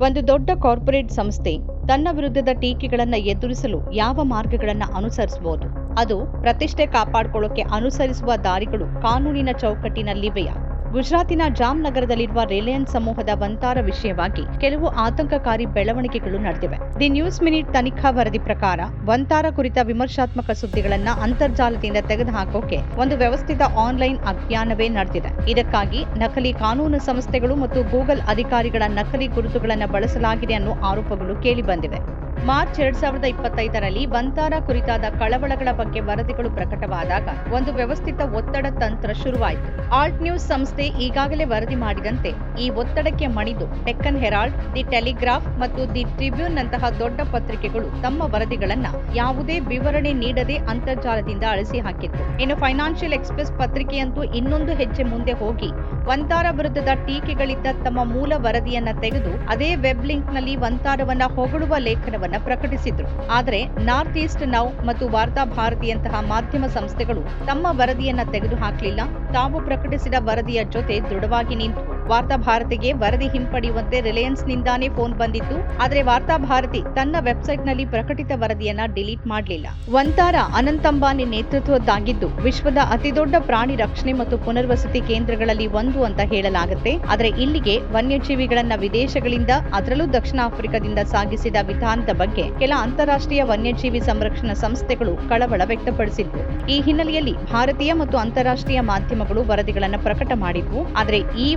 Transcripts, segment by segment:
ಒಂದು ದೊಡ್ಡ ಕಾರ್ಪೊರೇಟ್ ಸಂಸ್ಥೆ ತನ್ನ ವಿರುದ್ಧದ ಟೀಕೆಗಳನ್ನು ಎದುರಿಸಲು ಯಾವ ಮಾರ್ಗಗಳನ್ನು ಅನುಸರಿಸಬಹುದು ಅದು ಪ್ರತಿಷ್ಠೆ ಕಾಪಾಡಿಕೊಳ್ಳೋಕೆ ಅನುಸರಿಸುವ ದಾರಿಗಳು ಕಾನೂನಿನ ಚೌಕಟ್ಟಿನಲ್ಲಿವೆಯಾ? ಗುಜರಾತಿನ ಜಾಮ್ ನಗರದಲ್ಲಿರುವ ರಿಲಯನ್ಸ್ ಸಮೂಹದ ವಂತಾರ ವಿಷಯವಾಗಿ ಕೆಲವು ಆತಂಕಕಾರಿ ಬೆಳವಣಿಗೆಗಳು ನಡೆದಿವೆ. ದಿ ನ್ಯೂಸ್ ಮಿನಿಟ್ ತನಿಖಾ ವರದಿ ಪ್ರಕಾರ ವಂತಾರ ಕುರಿತ ವಿಮರ್ಶಾತ್ಮಕ ಸುದ್ದಿಗಳನ್ನು ಅಂತರ್ಜಾಲದಿಂದ ತೆಗೆದುಹಾಕೋಕೆ ಒಂದು ವ್ಯವಸ್ಥಿತ ಆನ್ಲೈನ್ ಅಭಿಯಾನವೇ ನಡೆದಿದೆ. ಇದಕ್ಕಾಗಿ ನಕಲಿ ಕಾನೂನು ಸಂಸ್ಥೆಗಳು ಮತ್ತು ಗೂಗಲ್ ಅಧಿಕಾರಿಗಳ ನಕಲಿ ಗುರುತುಗಳನ್ನು ಬಳಸಲಾಗಿದೆ ಅನ್ನೋ ಆರೋಪಗಳು ಕೇಳಿಬಂದಿವೆ. ಮಾರ್ಚ್ ಎರಡ್ ಸಾವಿರದ ಇಪ್ಪತ್ತೈದರಲ್ಲಿ ಬಂತಾರ ಕುರಿತಾದ ಕಳವಳಗಳ ಬಗ್ಗೆ ವರದಿಗಳು ಪ್ರಕಟವಾದಾಗ ಒಂದು ವ್ಯವಸ್ಥಿತ ಒತ್ತಡ ತಂತ್ರ ಶುರುವಾಯಿತು. ಆಲ್ಟ್ ನ್ಯೂಸ್ ಸಂಸ್ಥೆ ಈಗಾಗಲೇ ವರದಿ ಮಾಡಿದಂತೆ ಈ ಒತ್ತಡಕ್ಕೆ ಮಣಿದು ಡೆಕ್ಕನ್ ಹೆರಾಲ್ಡ್, ದಿ ಟೆಲಿಗ್ರಾಫ್ ಮತ್ತು ದಿ ಟ್ರಿಬ್ಯೂನ್ ನಂತಹ ದೊಡ್ಡ ಪತ್ರಿಕೆಗಳು ತಮ್ಮ ವರದಿಗಳನ್ನ ಯಾವುದೇ ವಿವರಣೆ ನೀಡದೆ ಅಂತರ್ಜಾಲದಿಂದ ಅಳಿಸಿ ಹಾಕಿತ್ತು. ಇನ್ನು ಫೈನಾನ್ಷಿಯಲ್ ಎಕ್ಸ್ಪ್ರೆಸ್ ಪತ್ರಿಕೆಯಂತೂ ಇನ್ನೊಂದು ಹೆಜ್ಜೆ ಮುಂದೆ ಹೋಗಿ ವಂತಾರ ವಿರುದ್ಧದ ಟೀಕೆಗಳಿದ್ದ ತಮ್ಮ ಮೂಲ ವರದಿಯನ್ನ ತೆಗೆದು ಅದೇ ವೆಬ್ ಲಿಂಕ್ನಲ್ಲಿ ವಂತಾರವನ್ನ ಹೊಗಳುವ ಲೇಖನವನ್ನ ಪ್ರಕಟಿಸಿದ್ರು. ಆದರೆ ನಾರ್ತ್ ಈಸ್ಟ್ ನೌ ಮತ್ತು ವಾರ್ತಾ ಭಾರತಿಯಂತಹ ಮಾಧ್ಯಮ ಸಂಸ್ಥೆಗಳು ತಮ್ಮ ವರದಿಯನ್ನ ತೆಗೆದುಹಾಕಲಿಲ್ಲ. ತಾವು ಪ್ರಕಟಿಸಿದ ವರದಿಯ ಜೊತೆ ದೃಢವಾಗಿ ನಿಂತು. ವಾರ್ತಾ ಭಾರತಿಗೆ ವರದಿ ಹಿಂಪಡೆಯುವಂತೆ ರಿಲಯನ್ಸ್ ನಿಂದಾನೇ ಫೋನ್ ಬಂದಿತ್ತು. ಆದರೆ ವಾರ್ತಾ ಭಾರತಿ ತನ್ನ ವೆಬ್ಸೈಟ್ನಲ್ಲಿ ಪ್ರಕಟಿತ ವರದಿಯನ್ನ ಡಿಲೀಟ್ ಮಾಡಲಿಲ್ಲ. ವಂತಾರ ಅನಂತ್ ಅಂಬಾನಿ ನೇತೃತ್ವದ್ದಾಗಿದ್ದು, ವಿಶ್ವದ ಅತಿದೊಡ್ಡ ಪ್ರಾಣಿ ರಕ್ಷಣೆ ಮತ್ತು ಪುನರ್ವಸತಿ ಕೇಂದ್ರಗಳಲ್ಲಿ ಒಂದು ಅಂತ ಹೇಳಲಾಗುತ್ತೆ. ಆದರೆ ಇಲ್ಲಿಗೆ ವನ್ಯಜೀವಿಗಳನ್ನ ವಿದೇಶಗಳಿಂದ, ಅದರಲ್ಲೂ ದಕ್ಷಿಣ ಆಫ್ರಿಕಾದಿಂದ ಸಾಗಿಸಿದ ವಿಧಾನದ ಬಗ್ಗೆ ಕೆಲ ಅಂತಾರಾಷ್ಟ್ರೀಯ ವನ್ಯಜೀವಿ ಸಂರಕ್ಷಣಾ ಸಂಸ್ಥೆಗಳು ಕಳವಳ ವ್ಯಕ್ತಪಡಿಸಿದ್ವು. ಈ ಹಿನ್ನೆಲೆಯಲ್ಲಿ ಭಾರತೀಯ ಮತ್ತು ಅಂತಾರಾಷ್ಟ್ರೀಯ ಮಾಧ್ಯಮಗಳು ವರದಿಗಳನ್ನು ಪ್ರಕಟ ಮಾಡಿದ್ವು. ಆದರೆ ಈ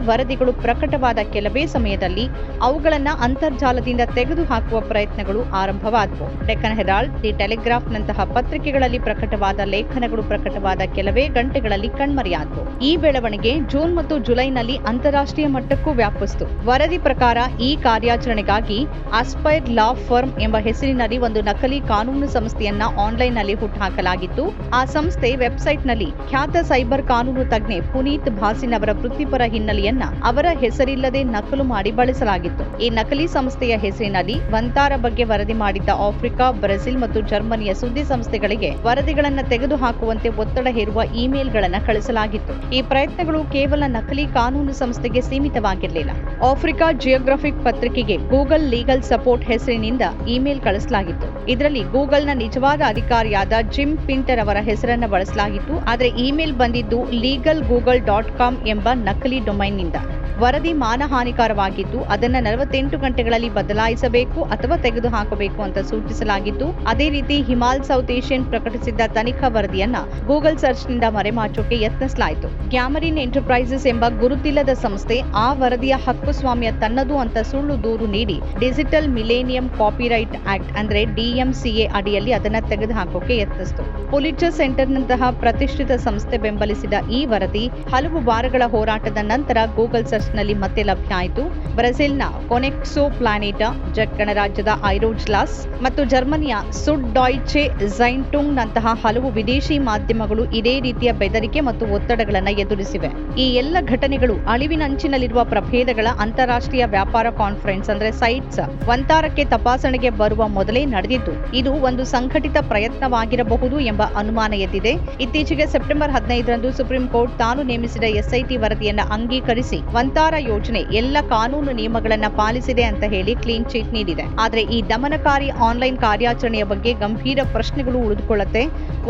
ವರದಿಗಳು ಪ್ರಕಟವಾದ ಕೆಲವೇ ಸಮಯದಲ್ಲಿ ಅವುಗಳನ್ನ ಅಂತರ್ಜಾಲದಿಂದ ತೆಗೆದುಹಾಕುವ ಪ್ರಯತ್ನಗಳು ಆರಂಭವಾದವು. ಡೆಕ್ಕನ್ ಹೆರಾಲ್ಡ್, ದಿ ಟೆಲಿಗ್ರಾಫ್ ನಂತಹ ಪತ್ರಿಕೆಗಳಲ್ಲಿ ಪ್ರಕಟವಾದ ಲೇಖನಗಳು ಪ್ರಕಟವಾದ ಕೆಲವೇ ಗಂಟೆಗಳಲ್ಲಿ ಕಣ್ಮರೆಯಾದವು. ಈ ಬೆಳವಣಿಗೆ ಜೂನ್ ಮತ್ತು ಜುಲೈನಲ್ಲಿ ಅಂತಾರಾಷ್ಟ್ರೀಯ ಮಟ್ಟಕ್ಕೂ ವ್ಯಾಪಿಸಿತು. ವರದಿ ಪ್ರಕಾರ ಈ ಕಾರ್ಯಾಚರಣೆಗಾಗಿ ಆಸ್ಪೈರ್ ಲಾ ಫರ್ಮ್ ಎಂಬ ಹೆಸರಿನಲ್ಲಿ ಒಂದು ನಕಲಿ ಕಾನೂನು ಸಂಸ್ಥೆಯನ್ನ ಆನ್ಲೈನ್ನಲ್ಲಿ ಹುಟ್ಟುಹಾಕಲಾಗಿತ್ತು. ಆ ಸಂಸ್ಥೆ ವೆಬ್ಸೈಟ್ನಲ್ಲಿ ಖ್ಯಾತ ಸೈಬರ್ ಕಾನೂನು ತಜ್ಞೆ ಪುನೀತ್ ಭಾಸಿನ್ ಅವರ ವೃತ್ತಿಪರ ಹಿನ್ನೆಲೆಯನ್ನ ಅವರ ಹೆಸರಿಲ್ಲದೆ ನಕಲು ಮಾಡಿ ಬಳಸಲಾಗಿತ್ತು. ಈ ನಕಲಿ ಸಂಸ್ಥೆಯ ಹೆಸರಿನಲ್ಲಿ ವಂತಾರ ಬಗ್ಗೆ ವರದಿ ಮಾಡಿದ್ದ ಆಫ್ರಿಕಾ, ಬ್ರೆಜಿಲ್ ಮತ್ತು ಜರ್ಮನಿಯ ಸುದ್ದಿ ಸಂಸ್ಥೆಗಳಿಗೆ ವರದಿಗಳನ್ನು ತೆಗೆದುಹಾಕುವಂತೆ ಒತ್ತಡ ಹೇರುವ ಇಮೇಲ್ಗಳನ್ನು ಕಳಿಸಲಾಗಿತ್ತು. ಈ ಪ್ರಯತ್ನಗಳು ಕೇವಲ ನಕಲಿ ಕಾನೂನು ಸಂಸ್ಥೆಗೆ ಸೀಮಿತವಾಗಿರಲಿಲ್ಲ. ಆಫ್ರಿಕಾ ಜಿಯೋಗ್ರಫಿಕ್ ಪತ್ರಿಕೆಗೆ ಗೂಗಲ್ ಲೀಗಲ್ ಸಪೋರ್ಟ್ ಹೆಸರಿನಿಂದ ಇಮೇಲ್ ಕಳಿಸಲಾಗಿತ್ತು. ಇದರಲ್ಲಿ ಗೂಗಲ್ನ ನಿಜವಾದ ಅಧಿಕಾರಿಯಾದ ಜಿಮ್ ಪಿಂಟರ್ ಅವರ ಹೆಸರನ್ನು ಬಳಸಲಾಗಿತ್ತು. ಆದರೆ ಇಮೇಲ್ ಬಂದಿದ್ದು ಲೀಗಲ್ ಗೂಗಲ್ ಡಾಟ್ ಕಾಮ್ ಎಂಬ ನಕಲಿ ಡೊಮೈನ್ನಿಂದ. ವರದಿ ಮಾನಹಾನಿಕರವಾಗಿದ್ದು, ಅದನ್ನ ನಲವತ್ತೆಂಟು ಗಂಟೆಗಳಲ್ಲಿ ಬದಲಾಯಿಸಬೇಕು ಅಥವಾ ತೆಗೆದುಹಾಕಬೇಕು ಅಂತ ಸೂಚಿಸಲಾಗಿತ್ತು ಅದೇ ರೀತಿ ಹಿಮಾಲ್ ಸೌತ್ ಏಷ್ಯನ್ ಪ್ರಕಟಿಸಿದ್ದ ತನಿಖಾ ವರದಿಯನ್ನ ಗೂಗಲ್ ಸರ್ಚ್ನಿಂದ ಮರೆಮಾಚೋಕೆ ಯತ್ನಿಸಲಾಯಿತು. ಗ್ಯಾಮರಿನ್ ಎಂಟರ್ಪ್ರೈಸಸ್ ಎಂಬ ಗುರುತಿಲ್ಲದ ಸಂಸ್ಥೆ ಆ ವರದಿಯ ಹಕ್ಕುಸ್ವಾಮ್ಯ ತನ್ನದು ಅಂತ ಸುಳ್ಳು ದೂರು ನೀಡಿ, ಡಿಜಿಟಲ್ ಮಿಲೇನಿಯಂ ಕಾಪಿರೈಟ್ ಆಕ್ಟ್ ಅಂದ್ರೆ ಡಿಎಂಸಿಎ ಅಡಿಯಲ್ಲಿ ಅದನ್ನ ತೆಗೆದುಹಾಕೋಕೆ ಯತ್ನಿಸಿತು. ಪೊಲಿಟರ್ ಸೆಂಟರ್ನಂತಹ ಪ್ರತಿಷ್ಠಿತ ಸಂಸ್ಥೆ ಬೆಂಬಲಿಸಿದ ಈ ವರದಿ ಹಲವು ವಾರಗಳ ಹೋರಾಟದ ನಂತರ ಗೂಗಲ್ ಸರ್ಚ್ನಲ್ಲಿ ಮತ್ತೆ ಲಭ್ಯ ಆಯಿತು. ಬ್ರೆಜಿಲ್ನ ಕೊನೆಕ್ಸೋ ಪ್ಲಾನೆಟಾ ಜೆಕ್ ಗಣರಾಜ್ಯದ ಐರೋಜ್ಲಾಸ್ ಮತ್ತು ಜರ್ಮನಿಯ ಸುಡ್ ಡಾಯ್ಚೆ ಝೈಂಟುಂಗ್ ನಂತಹ ಹಲವು ವಿದೇಶಿ ಮಾಧ್ಯಮಗಳು ಇದೇ ರೀತಿಯ ಬೆದರಿಕೆ ಮತ್ತು ಒತ್ತಡಗಳನ್ನು ಎದುರಿಸಿವೆ. ಈ ಎಲ್ಲ ಘಟನೆಗಳು ಅಳಿವಿನಂಚಿನಲ್ಲಿರುವ ಪ್ರಭೇದಗಳ ಅಂತಾರಾಷ್ಟ್ರೀಯ ವ್ಯಾಪಾರ ಕಾನ್ಫರೆನ್ಸ್ ಅಂದ್ರೆ ಸೈಟ್ಸ್ ವಂತಾರಕ್ಕೆ ತಪಾಸಣೆಗೆ ಬರುವ ಮೊದಲೇ ನಡೆದಿದ್ದು, ಇದು ಒಂದು ಸಂಘಟಿತ ಪ್ರಯತ್ನವಾಗಿರಬಹುದು ಎಂಬ ಅನುಮಾನ ಎದ್ದಿದೆ. ಇತ್ತೀಚೆಗೆ ಸೆಪ್ಟೆಂಬರ್ ಹದಿನೈದರಂದು ಸುಪ್ರೀಂ ಕೋರ್ಟ್ ತಾನು ನೇಮಿಸಿದ ಎಸ್ಐಟಿ ವರದಿಯನ್ನು ಅಂಗೀಕರಿಸಿ ವಂತಾರ ಯೋಜನೆ ಎಲ್ಲ ಕಾನೂನು ನಿಯಮಗಳನ್ನ ಪಾಲಿಸಿದೆ ಅಂತ ಹೇಳಿ ಕ್ಲೀನ್ ಚೀಟ್ ನೀಡಿದೆ. ಆದರೆ ಈ ದಮನಕಾರಿ ಆನ್ಲೈನ್ ಕಾರ್ಯಾಚರಣೆಯ ಬಗ್ಗೆ ಗಂಭೀರ ಪ್ರಶ್ನೆಗಳು ಉಳಿದುಕೊಳ್ಳುತ್ತೆ.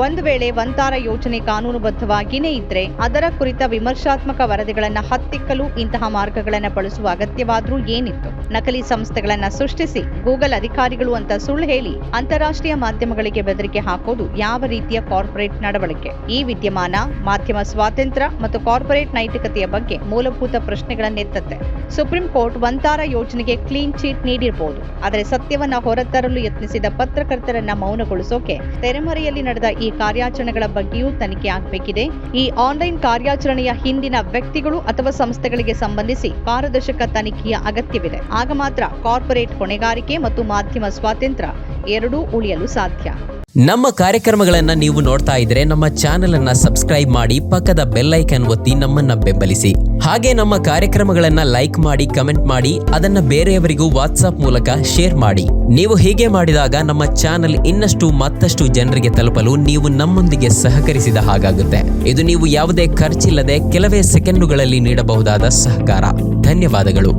ಒಂದು ವೇಳೆ ವಂತಾರ ಯೋಜನೆ ಕಾನೂನುಬದ್ಧವಾಗಿಯೇ ಇದ್ರೆ ಅದರ ಕುರಿತ ವಿಮರ್ಶಾತ್ಮಕ ವರದಿಗಳನ್ನು ಹತ್ತಿಕ್ಕಲು ಇಂತಹ ಮಾರ್ಗಗಳನ್ನು ಬಳಸುವ ಅಗತ್ಯವಾದರೂ ಏನಿತ್ತು? ನಕಲಿ ಸಂಸ್ಥೆಗಳನ್ನ ಸೃಷ್ಟಿಸಿ ಗೂಗಲ್ ಅಧಿಕಾರಿಗಳು ಅಂತ ಸುಳ್ಳು ಹೇಳಿ ಅಂತಾರಾಷ್ಟ್ರೀಯ ಮಾಧ್ಯಮಗಳಿಗೆ ಬೆದರಿಕೆ ಹಾಕೋದು ಯಾವ ರೀತಿಯ ಕಾರ್ಪೊರೇಟ್ ನಡವಳಿಕೆ? ಈ ವಿದ್ಯಮಾನ ಮಾಧ್ಯಮ ಸ್ವಾತಂತ್ರ್ಯ ಮತ್ತು ಕಾರ್ಪೊರೇಟ್ ನೈತಿಕತೆಯ ಬಗ್ಗೆ ಮೂಲಭೂತ ಪ್ರಶ್ನೆಗಳನ್ನೆತ್ತತ್ತೆ. ಸುಪ್ರೀಂ ಕೋರ್ಟ್ ಒಂತಾರ ಯೋಜನೆಗೆ ಕ್ಲೀನ್ ಚೀಟ್ ನೀಡಿರಬಹುದು ಆದರೆ ಸತ್ಯವನ್ನ ಹೊರತರಲು ಯತ್ನಿಸಿದ ಪತ್ರಕರ್ತರನ್ನ ಮೌನಗೊಳಿಸೋಕೆ ತೆರೆಮರೆಯಲ್ಲಿ ನಡೆದ ಈ ಕಾರ್ಯಾಚರಣೆಗಳ ಬಗ್ಗೆಯೂ ತನಿಖೆ ಆಗಬೇಕಿದೆ. ಈ ಆನ್ಲೈನ್ ಕಾರ್ಯಾಚರಣೆಯ ಹಿಂದಿನ ವ್ಯಕ್ತಿಗಳು ಅಥವಾ ಸಂಸ್ಥೆಗಳಿಗೆ ಸಂಬಂಧಿಸಿ ಪಾರದರ್ಶಕ ತನಿಖೆಯ ಅಗತ್ಯವಿದೆ. ಆಗ ಮಾತ್ರ ಕಾರ್ಪೊರೇಟ್ ಹೊಣೆಗಾರಿಕೆ ಮತ್ತು ಮಾಧ್ಯಮ ಸ್ವಾತಂತ್ರ್ಯ ಎರಡೂ ಉಳಿಯಲು ಸಾಧ್ಯ. ನಮ್ಮ ಕಾರ್ಯಕ್ರಮಗಳನ್ನು ನೀವು ನೋಡ್ತಾ ಇದ್ರೆ ನಮ್ಮ ಚಾನೆಲ್ ಅನ್ನ ಸಬ್ಸ್ಕ್ರೈಬ್ ಮಾಡಿ ಪಕ್ಕದ ಬೆಲ್ಲೈಕನ್ ಒತ್ತಿ ನಮ್ಮನ್ನ ಬೆಂಬಲಿಸಿ. ಹಾಗೆ ನಮ್ಮ ಕಾರ್ಯಕ್ರಮಗಳನ್ನ ಲೈಕ್ ಮಾಡಿ, ಕಮೆಂಟ್ ಮಾಡಿ, ಅದನ್ನ ಬೇರೆಯವರಿಗೂ ವಾಟ್ಸ್ಆಪ್ ಮೂಲಕ ಶೇರ್ ಮಾಡಿ. ನೀವು ಹೀಗೆ ಮಾಡಿದಾಗ ನಮ್ಮ ಚಾನೆಲ್ ಇನ್ನಷ್ಟು ಮತ್ತಷ್ಟು ಜನರಿಗೆ ತಲುಪಲು ನೀವು ನಮ್ಮೊಂದಿಗೆ ಸಹಕರಿಸಿದ ಹಾಗಾಗುತ್ತೆ. ಇದು ನೀವು ಯಾವುದೇ ಖರ್ಚಿಲ್ಲದೆ ಕೆಲವೇ ಸೆಕೆಂಡುಗಳಲ್ಲಿ ನೀಡಬಹುದಾದ ಸಹಕಾರ. ಧನ್ಯವಾದಗಳು.